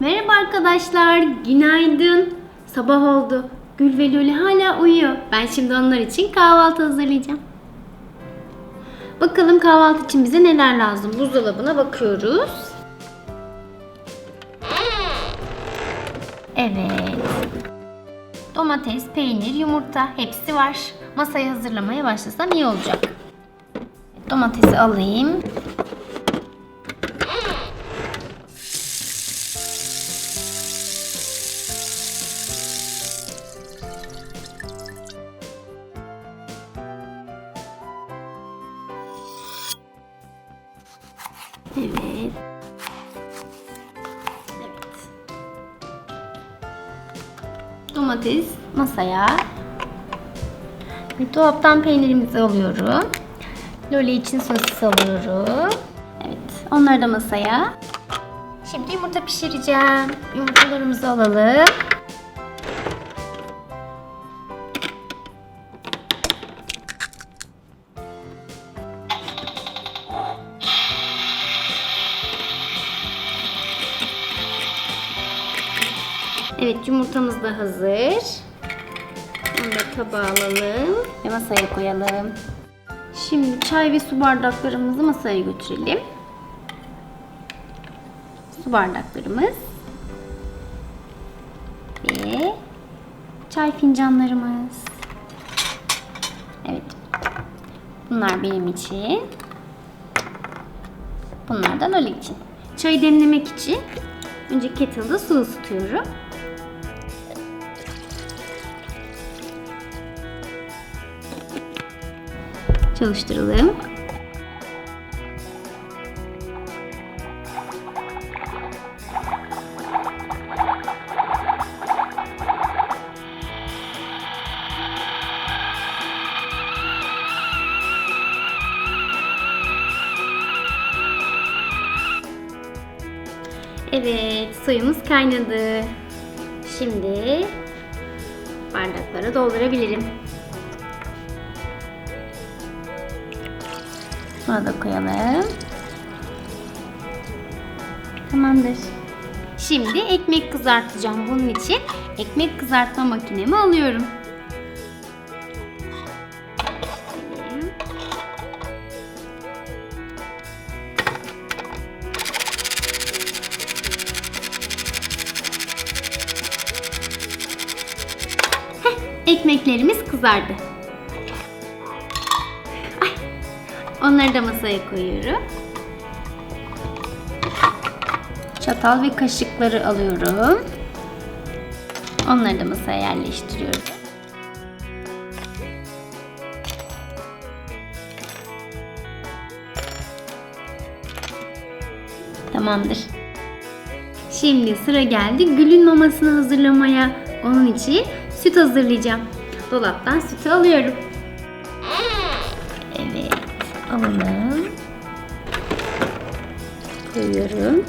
Merhaba arkadaşlar, günaydın. Sabah oldu. Gül ve Loli hala uyuyor. Ben şimdi onlar için kahvaltı hazırlayacağım. Bakalım kahvaltı için bize neler lazım? Buzdolabına bakıyoruz. Evet. Domates, peynir, yumurta hepsi var. Masayı hazırlamaya başlasam iyi olacak. Domatesi alayım. Evet. Evet. Domates masaya. Dolaptan peynirimizi alıyorum. Loli için sosis alıyorum. Evet, onları da masaya. Şimdi yumurta pişireceğim. Yumurtalarımızı alalım. Evet yumurtamız da hazır. Onu da tabağa alalım ve masaya koyalım. Şimdi çay ve su bardaklarımızı masaya götürelim. Su bardaklarımız ve çay fincanlarımız. Evet. Bunlar benim için. Bunlar da Loli için. Çayı demlemek için önce kettle'da su ısıtıyorum. Çalıştıralım. Evet, suyumuz kaynadı. Şimdi bardaklara doldurabilirim. Buna da koyalım. Tamamdır. Şimdi ekmek kızartacağım. Bunun için ekmek kızartma makinemi alıyorum. Ekmeklerimiz kızardı. Onları da masaya koyuyorum. Çatal ve kaşıkları alıyorum. Onları da masaya yerleştiriyorum. Tamamdır. Şimdi sıra geldi Gül'ün mamasını hazırlamaya. Onun için süt hazırlayacağım. Dolaptan sütü alıyorum. Alalım. Koyuyorum.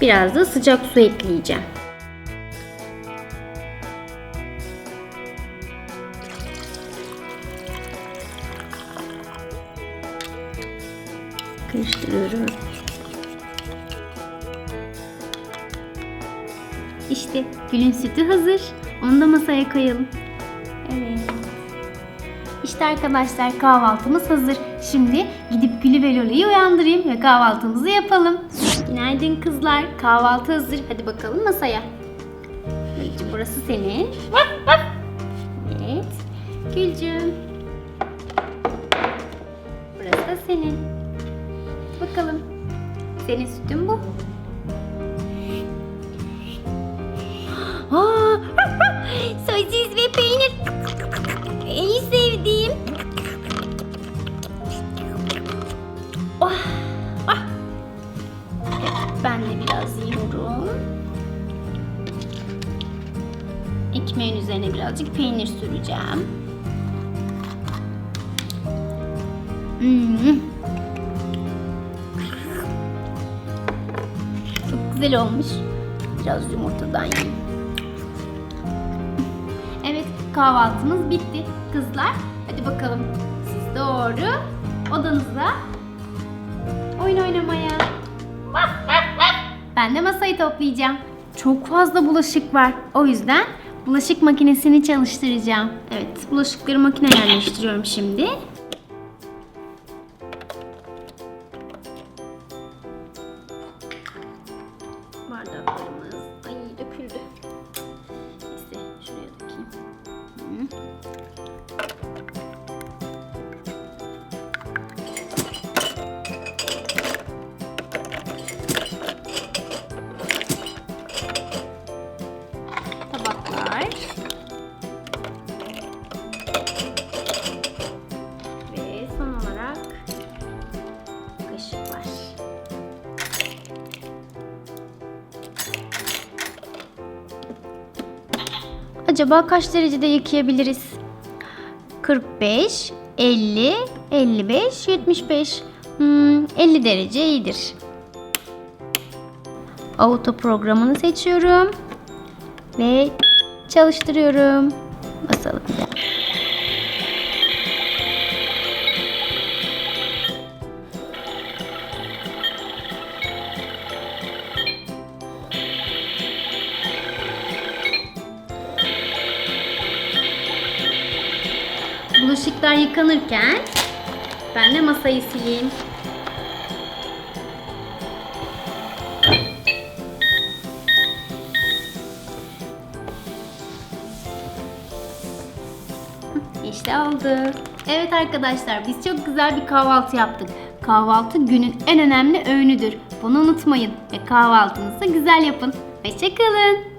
Biraz da sıcak su ekleyeceğim. Karıştırıyorum. İşte gülün sütü hazır. Onu da masaya koyalım. Evet. İşte arkadaşlar kahvaltımız hazır. Şimdi gidip Gülü ve Loli'yi uyandırayım ve kahvaltımızı yapalım. Günaydın kızlar. Kahvaltı hazır. Hadi bakalım masaya. Gülcüm burası senin. Evet. Gülcüm. Burası da senin. Bakalım. Senin sütün bu. Ben de biraz yiyorum. Ekmeğin üzerine birazcık peynir süreceğim. Hmm. Çok güzel olmuş. Biraz yumurtadan yiyeyim. Evet kahvaltımız bitti. Kızlar hadi bakalım siz doğru odanıza oyun oynamaya. Ben de masayı toplayacağım. Çok fazla bulaşık var. O yüzden bulaşık makinesini çalıştıracağım. Evet, bulaşıkları makineye yerleştiriyorum şimdi. Acaba kaç derecede yıkayabiliriz? 45, 50, 55, 75. Hmm, 50 derece iyidir. Auto programını seçiyorum ve çalıştırıyorum. Basalım. Bulaşıklar yıkanırken ben de masayı sileyim. İşte oldu. Evet arkadaşlar biz çok güzel bir kahvaltı yaptık. Kahvaltı günün en önemli öğünüdür. Bunu unutmayın ve kahvaltınızı güzel yapın. Hoşçakalın.